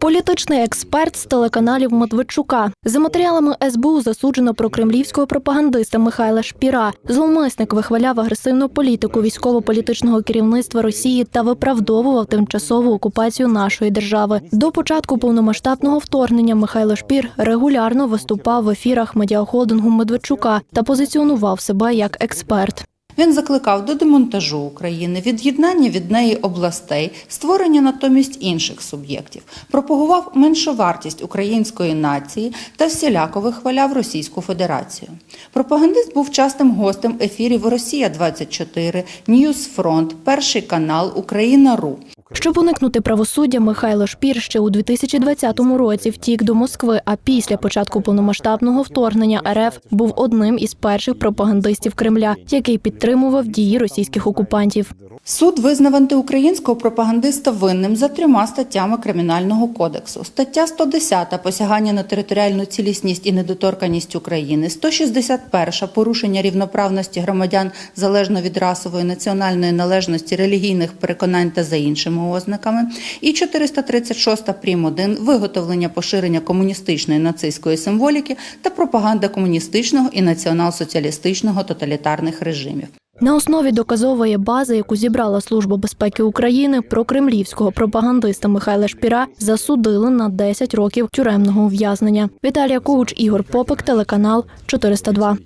Політичний експерт з телеканалів Медведчука за матеріалами СБУ засуджено про кремлівського пропагандиста Михайла Шпіра. Зловмисник вихваляв агресивну політику військово-політичного керівництва Росії та виправдовував тимчасову окупацію нашої держави. До початку повномасштабного вторгнення Михайло Шпір регулярно виступав в ефірах медіахолдингу Медведчука та позиціонував себе як експерт. Він закликав до демонтажу України, від'єднання від неї областей, створення натомість інших суб'єктів, пропагував меншовартість української нації та всіляко вихваляв Російську Федерацію. Пропагандист був частим гостем ефірів Росія 24 Ньюсфронт, Перший канал, Україна.ру. Щоб уникнути правосуддя, Михайло Шпір ще у 2020 році втік до Москви. А після початку повномасштабного вторгнення РФ був одним із перших пропагандистів Кремля, який підтримував дії російських окупантів. Суд визнав антиукраїнського пропагандиста винним за трьома статтями Кримінального кодексу. Стаття 110 – посягання на територіальну цілісність і недоторканість України, 161 – порушення рівноправності громадян залежно від расової, національної належності, релігійних переконань та за іншими ознаками, і 436 прим. 1 – виготовлення поширення комуністичної нацистської символіки та пропаганда комуністичного і націонал-соціалістичного тоталітарних режимів. На основі доказової бази, яку зібрала Служба безпеки України, про кремлівського пропагандиста Михайла Шпіра засудили на 10 років тюремного ув'язнення. Віталія Кугуч, Ігор Попик, телеканал 402.